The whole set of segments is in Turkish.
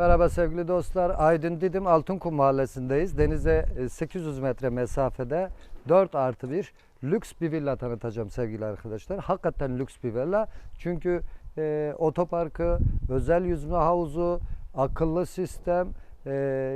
Merhaba sevgili dostlar. Aydın Didim Altınkum Mahallesi'ndeyiz. Denize e, 800 metre mesafede 4 artı 1 lüks bir villa tanıtacağım sevgili arkadaşlar. Hakikaten lüks bir villa. Çünkü e, otoparkı, özel yüzme havuzu, akıllı sistem e,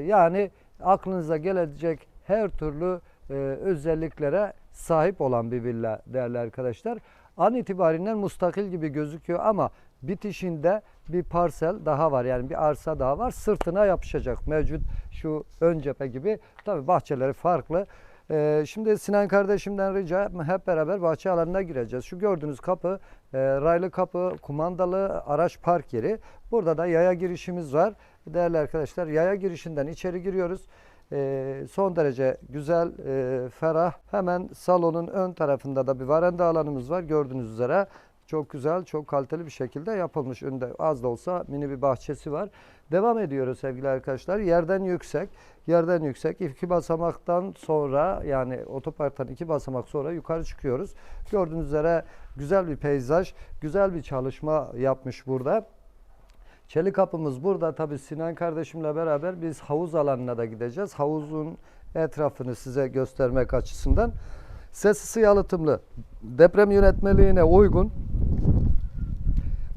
yani aklınıza gelecek her türlü e, özelliklere sahip olan bir villa değerli arkadaşlar. An itibariyle mustakil gibi gözüküyor ama bitişinde bir parsel daha var. Yani bir arsa daha var. Sırtına yapışacak. Mevcut şu ön cephe gibi. Tabii bahçeleri farklı. Ee, şimdi Sinan kardeşimden rica hep beraber bahçe alanına gireceğiz. Şu gördüğünüz kapı e, raylı kapı, kumandalı araç park yeri. Burada da yaya girişimiz var. Değerli arkadaşlar yaya girişinden içeri giriyoruz. Ee, son derece güzel, e, ferah. Hemen salonun ön tarafında da bir varanda alanımız var. Gördüğünüz üzere çok güzel, çok kaliteli bir şekilde yapılmış. Önde az da olsa mini bir bahçesi var. Devam ediyoruz sevgili arkadaşlar. Yerden yüksek, yerden yüksek. iki basamaktan sonra yani otoparktan iki basamak sonra yukarı çıkıyoruz. Gördüğünüz üzere güzel bir peyzaj, güzel bir çalışma yapmış burada. Çelik kapımız burada. Tabii Sinan kardeşimle beraber biz havuz alanına da gideceğiz. Havuzun etrafını size göstermek açısından. Sesi yalıtımlı. Deprem yönetmeliğine uygun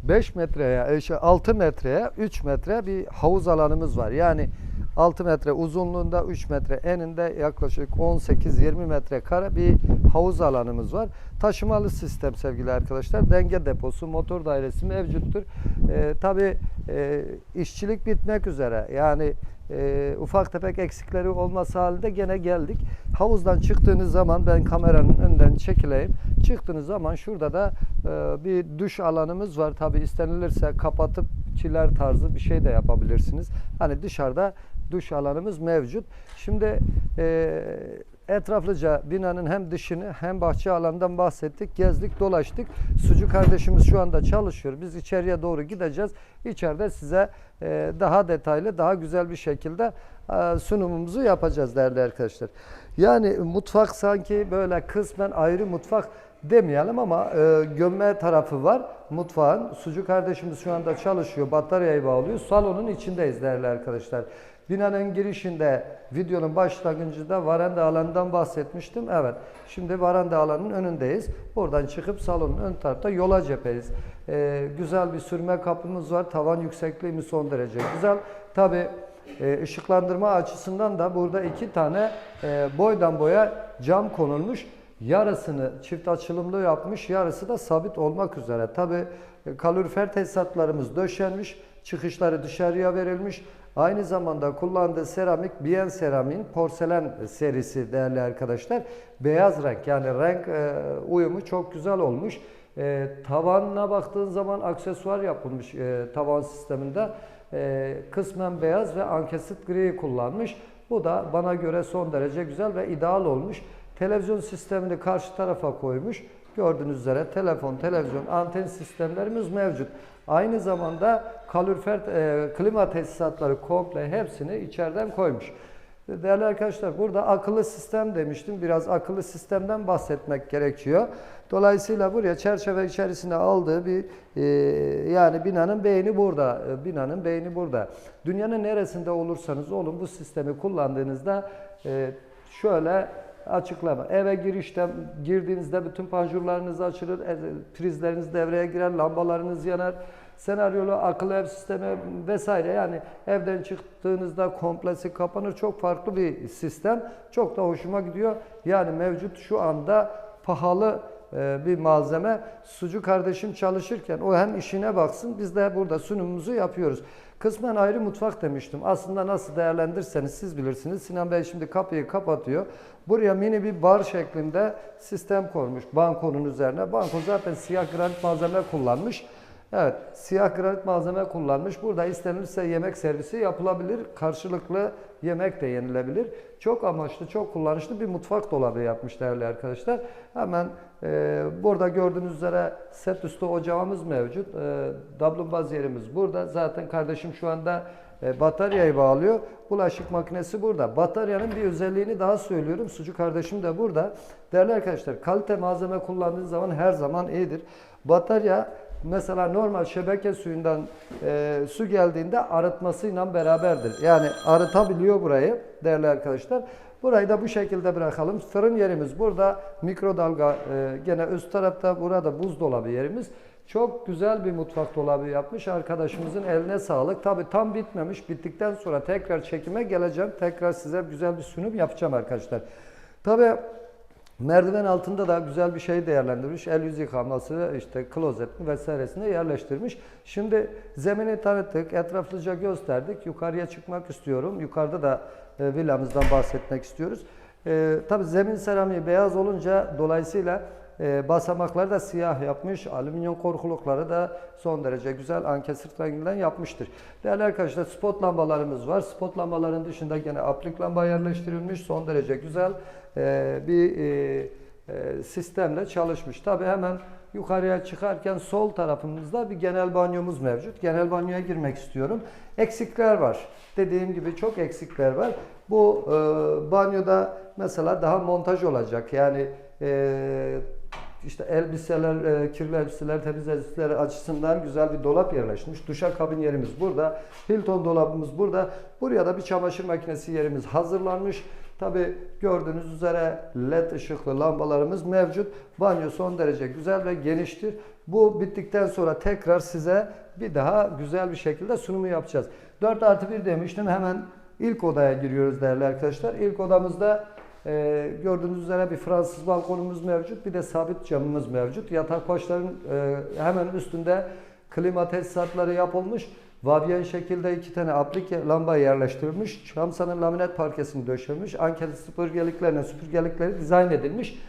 5 metreye, 6 metreye 3 metre bir havuz alanımız var. Yani 6 metre uzunluğunda 3 metre eninde yaklaşık 18-20 metre kare bir havuz alanımız var. Taşımalı sistem sevgili arkadaşlar. Denge deposu, motor dairesi mevcuttur. Ee, Tabi işçilik bitmek üzere. Yani e, ufak tefek eksikleri olması halinde gene geldik. Havuzdan çıktığınız zaman ben kameranın önden çekileyim. Çıktığınız zaman şurada da e, bir duş alanımız var. Tabi istenilirse kapatıp çiler tarzı bir şey de yapabilirsiniz. Hani dışarıda duş alanımız mevcut. Şimdi e, etraflıca binanın hem dışını hem bahçe alanından bahsettik. Gezdik, dolaştık. Sucu kardeşimiz şu anda çalışıyor. Biz içeriye doğru gideceğiz. İçeride size e, daha detaylı, daha güzel bir şekilde e, sunumumuzu yapacağız değerli arkadaşlar. Yani mutfak sanki böyle kısmen ayrı mutfak demeyelim ama e, gömme tarafı var mutfağın. Sucu kardeşimiz şu anda çalışıyor. Bataryayı bağlıyor. Salonun içindeyiz değerli arkadaşlar. Binanın girişinde videonun başlangıcında varanda alanından bahsetmiştim. Evet. Şimdi varanda alanının önündeyiz. Buradan çıkıp salonun ön tarafta yola cepheyiz. Ee, güzel bir sürme kapımız var. Tavan yüksekliğimiz son derece güzel. Tabi e, ışıklandırma açısından da burada iki tane e, boydan boya cam konulmuş. Yarısını çift açılımlı yapmış, yarısı da sabit olmak üzere. Tabi kalorifer tesisatlarımız döşenmiş, çıkışları dışarıya verilmiş. Aynı zamanda kullandığı seramik Bien Seramik'in porselen serisi değerli arkadaşlar. Beyaz renk yani renk e, uyumu çok güzel olmuş. E, tavanına baktığın zaman aksesuar yapılmış e, tavan sisteminde. E, kısmen beyaz ve ankesit gri kullanmış. Bu da bana göre son derece güzel ve ideal olmuş. Televizyon sistemini karşı tarafa koymuş. Gördüğünüz üzere telefon, televizyon, anten sistemlerimiz mevcut. Aynı zamanda kalorifer, e, klima tesisatları komple hepsini içeriden koymuş. Değerli arkadaşlar burada akıllı sistem demiştim. Biraz akıllı sistemden bahsetmek gerekiyor. Dolayısıyla buraya çerçeve içerisine aldığı bir e, yani binanın beyni burada. E, binanın beyni burada. Dünyanın neresinde olursanız olun bu sistemi kullandığınızda e, şöyle açıklama. Eve girişte girdiğinizde bütün panjurlarınız açılır, e, prizleriniz devreye girer, lambalarınız yanar. Senaryolu akıllı ev sistemi vesaire yani evden çıktığınızda komplesi kapanır. Çok farklı bir sistem. Çok da hoşuma gidiyor. Yani mevcut şu anda pahalı bir malzeme. Sucu kardeşim çalışırken o hem işine baksın biz de burada sunumumuzu yapıyoruz. Kısmen ayrı mutfak demiştim. Aslında nasıl değerlendirseniz siz bilirsiniz. Sinan Bey şimdi kapıyı kapatıyor. Buraya mini bir bar şeklinde sistem koymuş bankonun üzerine. Banko zaten siyah granit malzeme kullanmış. Evet, siyah granit malzeme kullanmış. Burada istenirse yemek servisi yapılabilir. Karşılıklı yemek de yenilebilir. Çok amaçlı, çok kullanışlı bir mutfak dolabı yapmış değerli arkadaşlar. Hemen e, burada gördüğünüz üzere set üstü ocağımız mevcut. E, dablumbaz yerimiz burada. Zaten kardeşim şu anda e, bataryayı bağlıyor. Bulaşık makinesi burada. Bataryanın bir özelliğini daha söylüyorum. Sucu kardeşim de burada. Değerli arkadaşlar kalite malzeme kullandığınız zaman her zaman iyidir. Batarya mesela normal şebeke suyundan e, su geldiğinde arıtmasıyla beraberdir. Yani arıtabiliyor burayı değerli arkadaşlar. Burayı da bu şekilde bırakalım. Fırın yerimiz burada. Mikrodalga e, gene üst tarafta burada buzdolabı yerimiz. Çok güzel bir mutfak dolabı yapmış. Arkadaşımızın eline sağlık. Tabi tam bitmemiş. Bittikten sonra tekrar çekime geleceğim. Tekrar size güzel bir sunum yapacağım arkadaşlar. Tabi merdiven altında da güzel bir şey değerlendirmiş. El yüz yıkaması, işte klozet vesairesini yerleştirmiş. Şimdi zemini tanıttık, etraflıca gösterdik. Yukarıya çıkmak istiyorum. Yukarıda da e, villamızdan bahsetmek istiyoruz. E, tabii zemin seramiği beyaz olunca dolayısıyla e, basamakları da siyah yapmış. Alüminyum korkulukları da son derece güzel ankesrit renginden yapmıştır. Değerli arkadaşlar spot lambalarımız var. Spot lambaların dışında gene aplik lamba yerleştirilmiş. Son derece güzel e, bir e, e, sistemle çalışmış. Tabi hemen yukarıya çıkarken sol tarafımızda bir genel banyomuz mevcut. Genel banyoya girmek istiyorum. Eksikler var. Dediğim gibi çok eksikler var. Bu e, banyoda mesela daha montaj olacak. Yani e, işte elbiseler, e, kirli elbiseler, temiz elbiseler açısından güzel bir dolap yerleşmiş. Duşakabin yerimiz burada. Hilton dolabımız burada. Buraya da bir çamaşır makinesi yerimiz hazırlanmış. Tabi gördüğünüz üzere led ışıklı lambalarımız mevcut. Banyo son derece güzel ve geniştir. Bu bittikten sonra tekrar size bir daha güzel bir şekilde sunumu yapacağız. 4 artı 1 demiştim. Hemen ilk odaya giriyoruz değerli arkadaşlar. İlk odamızda e, gördüğünüz üzere bir Fransız balkonumuz mevcut. Bir de sabit camımız mevcut. Yatak başların e, hemen üstünde klima tesisatları yapılmış. Vavyen şekilde iki tane aplik lamba yerleştirilmiş. Şamsanın laminat parkesini döşemiş. Anket süpürgeliklerine süpürgelikleri dizayn edilmiş.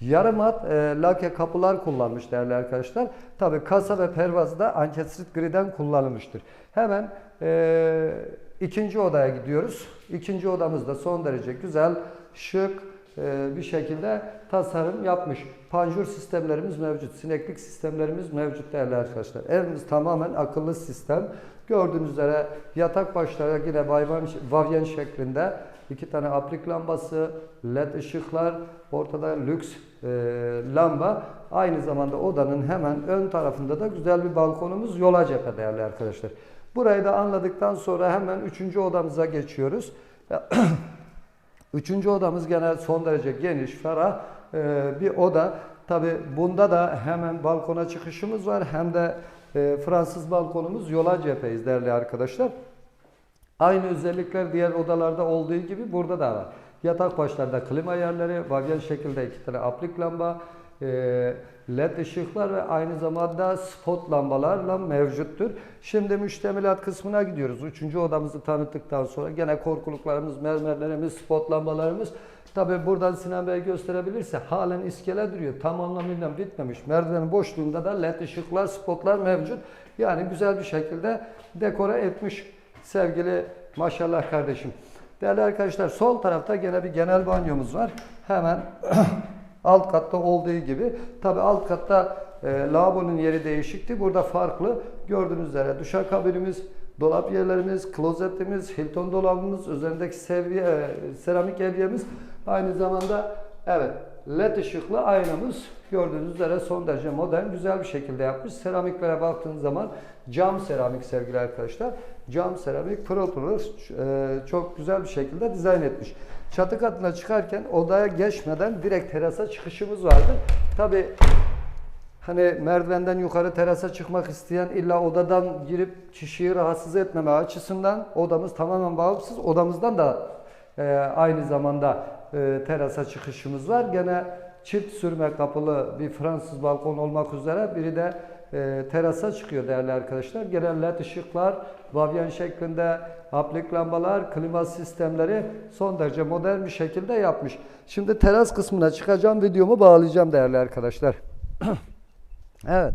Yarım hat e, lake kapılar kullanmış değerli arkadaşlar. Tabi kasa ve pervazı da ankestrit griden kullanılmıştır. Hemen e, ikinci odaya gidiyoruz. İkinci odamız da son derece güzel, şık e, bir şekilde tasarım yapmış. Panjur sistemlerimiz mevcut, sineklik sistemlerimiz mevcut değerli arkadaşlar. Evimiz tamamen akıllı sistem. Gördüğünüz üzere yatak başları yine vayvan, vavyen şeklinde iki tane aplik lambası, led ışıklar, ortada lüks e, lamba. Aynı zamanda odanın hemen ön tarafında da güzel bir balkonumuz yola cephe değerli arkadaşlar. Burayı da anladıktan sonra hemen üçüncü odamıza geçiyoruz. Üçüncü odamız genel son derece geniş, ferah e, bir oda. Tabi bunda da hemen balkona çıkışımız var hem de e, Fransız balkonumuz yola cepheyiz değerli arkadaşlar. Aynı özellikler diğer odalarda olduğu gibi burada da var. Yatak başlarda klima yerleri, vavyen şekilde iki tane aplik lamba, e, led ışıklar ve aynı zamanda spot lambalarla mevcuttur. Şimdi müştemilat kısmına gidiyoruz. Üçüncü odamızı tanıttıktan sonra gene korkuluklarımız, mermerlerimiz, spot lambalarımız. Tabi buradan Sinan Bey gösterebilirse halen iskele duruyor. Tam anlamıyla bitmemiş. Merdivenin boşluğunda da led ışıklar, spotlar mevcut. Yani güzel bir şekilde dekore etmiş sevgili maşallah kardeşim. Değerli arkadaşlar sol tarafta gene bir genel banyomuz var. Hemen alt katta olduğu gibi. Tabi alt katta e, lavabonun yeri değişikti. Burada farklı. Gördüğünüz üzere duşakabinimiz, dolap yerlerimiz, klozetimiz, Hilton dolabımız, üzerindeki seviye, e, seramik evyemiz. Aynı zamanda evet led ışıklı aynamız gördüğünüz üzere son derece modern, güzel bir şekilde yapmış. Seramiklere baktığınız zaman cam seramik sevgili arkadaşlar. Cam seramik pırıl pırıl e, çok güzel bir şekilde dizayn etmiş. Çatı katına çıkarken odaya geçmeden direkt terasa çıkışımız vardır. Tabi hani merdivenden yukarı terasa çıkmak isteyen illa odadan girip kişiyi rahatsız etmeme açısından odamız tamamen bağımsız. Odamızdan da e, aynı zamanda e, terasa çıkışımız var. Gene çift sürme kapılı bir Fransız balkon olmak üzere biri de e, terasa çıkıyor değerli arkadaşlar. Genel led ışıklar, vavyen şeklinde aplik lambalar, klima sistemleri son derece modern bir şekilde yapmış. Şimdi teras kısmına çıkacağım videomu bağlayacağım değerli arkadaşlar. evet.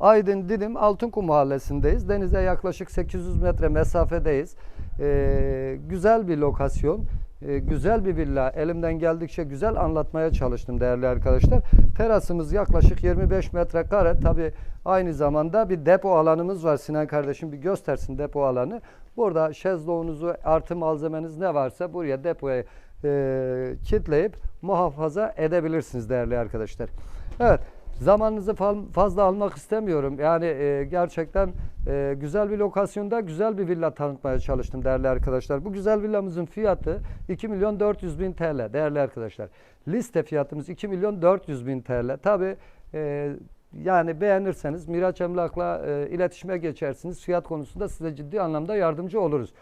Aydın Didim Altınkum Mahallesi'ndeyiz. Denize yaklaşık 800 metre mesafedeyiz. Ee, güzel bir lokasyon. Ee, güzel bir villa. Elimden geldikçe güzel anlatmaya çalıştım değerli arkadaşlar. Terasımız yaklaşık 25 metrekare. Tabi aynı zamanda bir depo alanımız var. Sinan kardeşim bir göstersin depo alanı. Burada şezlongunuzu artı malzemeniz ne varsa buraya depoya e, kitleyip muhafaza edebilirsiniz değerli arkadaşlar. Evet Zamanınızı fazla almak istemiyorum. Yani e, gerçekten e, güzel bir lokasyonda güzel bir villa tanıtmaya çalıştım değerli arkadaşlar. Bu güzel villamızın fiyatı 2 milyon 400 bin TL değerli arkadaşlar. Liste fiyatımız 2 milyon 400 bin TL. Tabi yani beğenirseniz Miraç Emlak'la e, iletişime geçersiniz. Fiyat konusunda size ciddi anlamda yardımcı oluruz.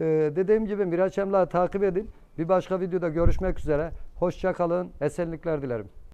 E, dediğim gibi Miraç Emlak'ı takip edin. Bir başka videoda görüşmek üzere. Hoşça kalın. Esenlikler dilerim.